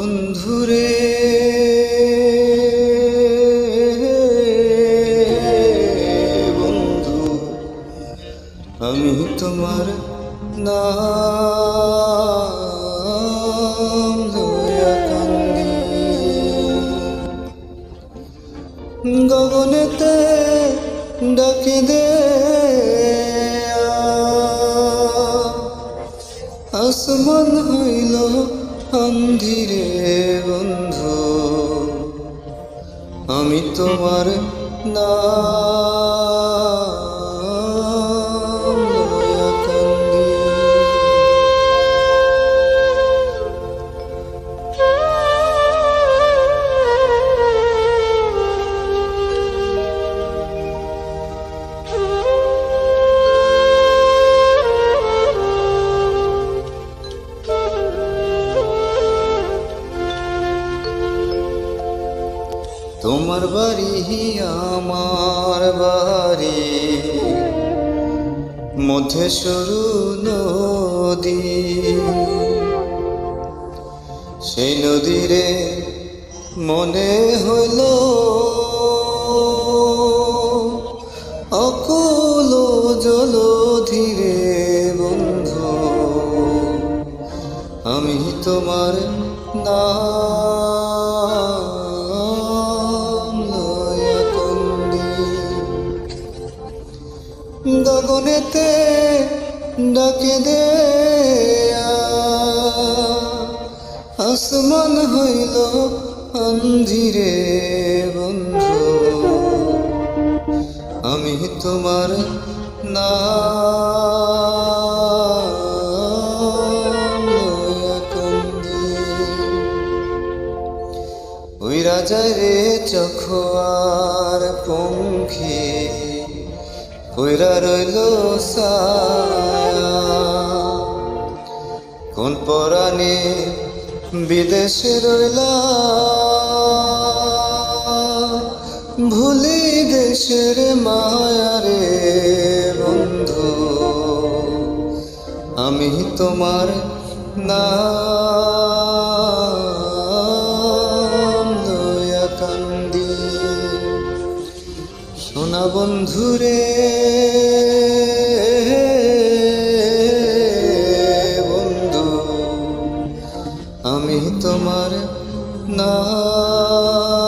বন্ধুরে। বন্ধু আমি তোমার না ধরিয়া কান্দি। গগনেতে ডাকি দে আসমান হইল অন্ধিরে বন্ধু আমি তোমার নাম। তোমার বাড়ি আমার বাড়ি। মধ্যে সরু নদী। সেই নদীরে মনে হইল অকুল জল ধীরে বন্ধু। আমি তোমার নাম গগনেতে ডাকে দে আসমান হইল অন্ধিরে বন্ধু। আমি তোমার না। ওই চখোয়ার পঙ্খী কইরা রইল কোন পরাণে বিদেশে রইলা ভুলি দেশের মায়ারে বন্ধু আমি তোমার নাম বন্ধুরে বন্ধু আমি তোমার নাম